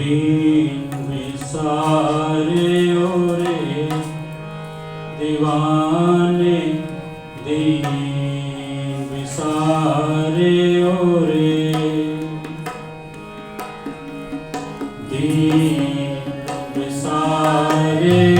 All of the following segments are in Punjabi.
ਦੀਨ ਵਿਸਾਰੇ ਓਰੇ دیਵਾਨੇ ਦੀਨ ਵਿਸਾਰੇ ਓਰੇ ਦੀਨ ਵਿਸਾਰੇ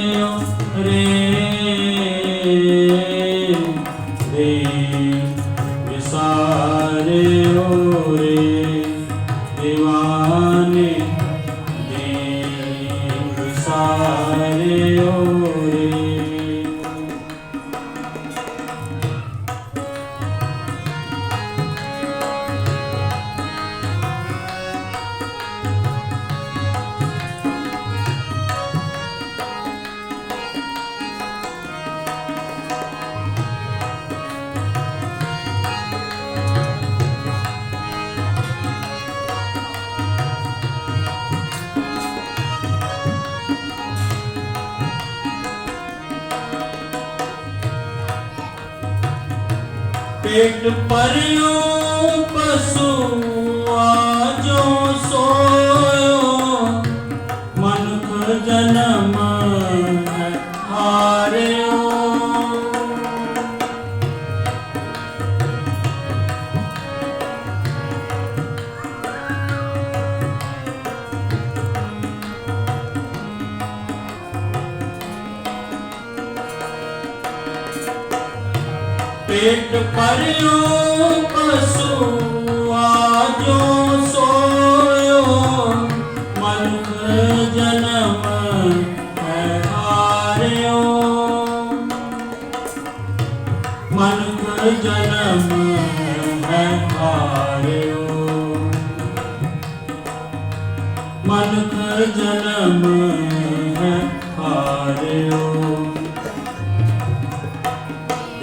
ਪਿੰਡ ਪਰਿਉ ਪਸੂ ਪੇਟ ਪਰਿਓ ਪਸੂ ਆਜੋ ਸੋਇਓ ਮਨੁਖ ਜਨਮ ਹੈ ਹਾਰਿਓ ਮਨੁਖ ਜਨਮ ਹੈ ਹਾਰਿਓ ਮਨੁਖ ਜਨਮ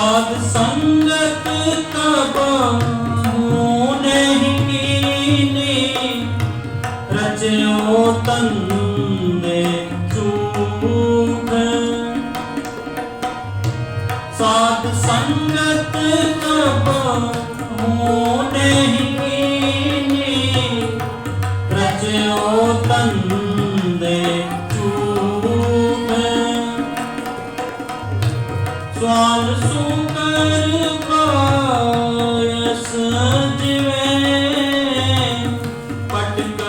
साध ङ्गत कब प्रचनो तन् झू साधु सङ्गत कब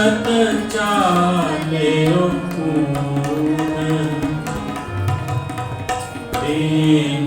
ਪਟਕਤ ਚਾਲਿਓ ਊਠ ਦੀਨ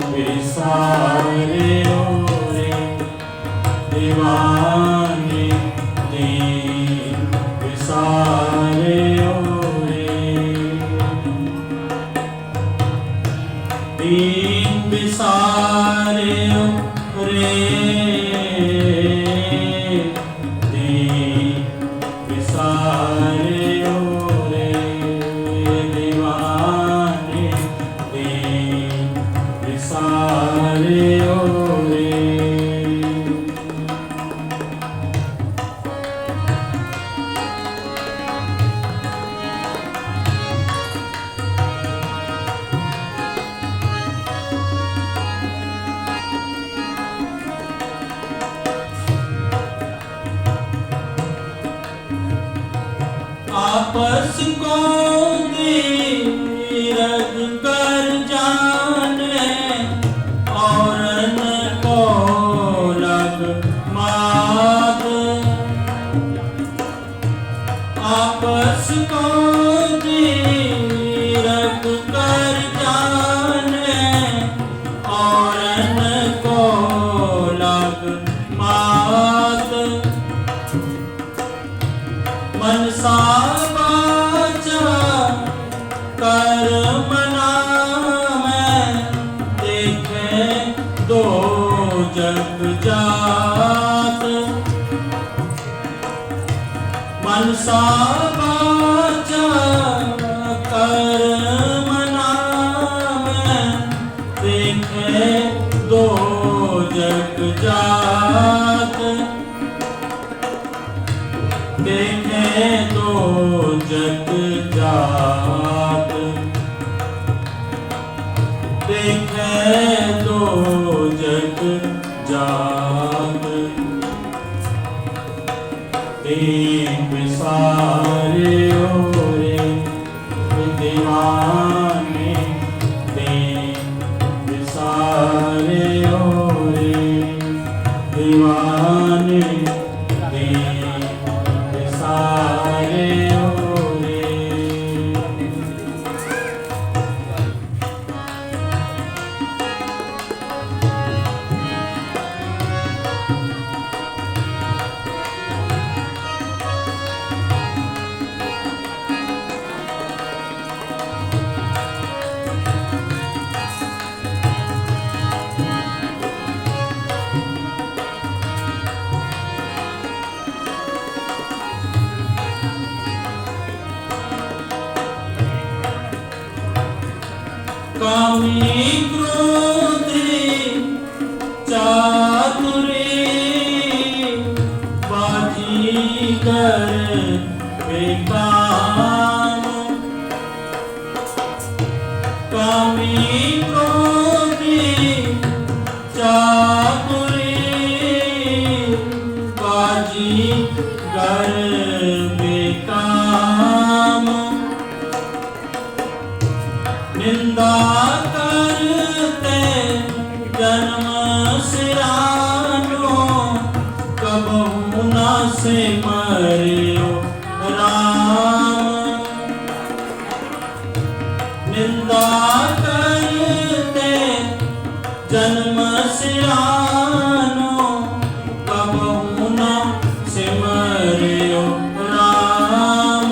दीप सारे ओरे विद्यमान Come in, come in. ਸਿਮਰਿਓ Ram ਨਿੰਦਾ ਕਰਤੇ ਜਨਮ ਸਿਆਨੋ ਕਬਹੁ ਨਾ ਸਿਮਰਿਓ ਰਾਮ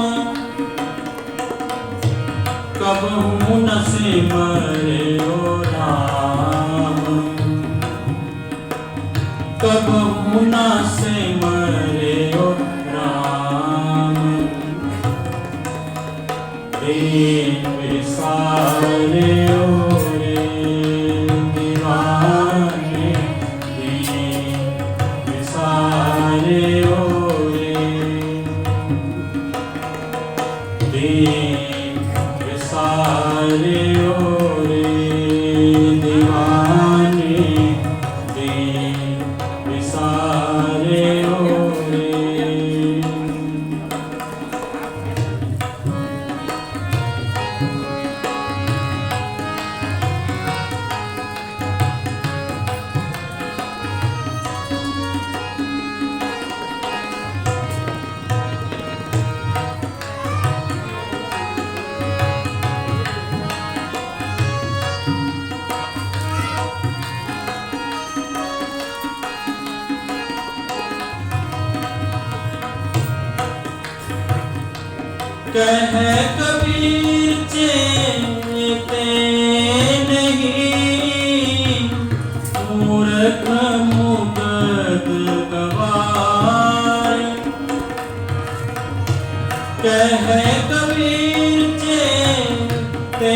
ਕਬਹੁ ਨਾ ਸਿਮਰਿਓ ਰਾਮ ਕਬਹੁ ਨਾ ਸਿਮਰਿਓ Sri Sri ਕਹਿ ਕਬੀਰ ਚੇਤੇ ਨਹੀਂ। ਮੂਰਖ ਮੁਗਦ ਕਹਿ ਕਬੀਰ ਚੇਤੇ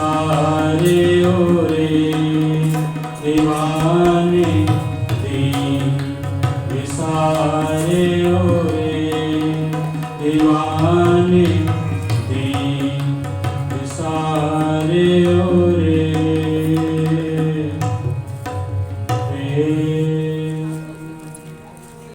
Hare Om.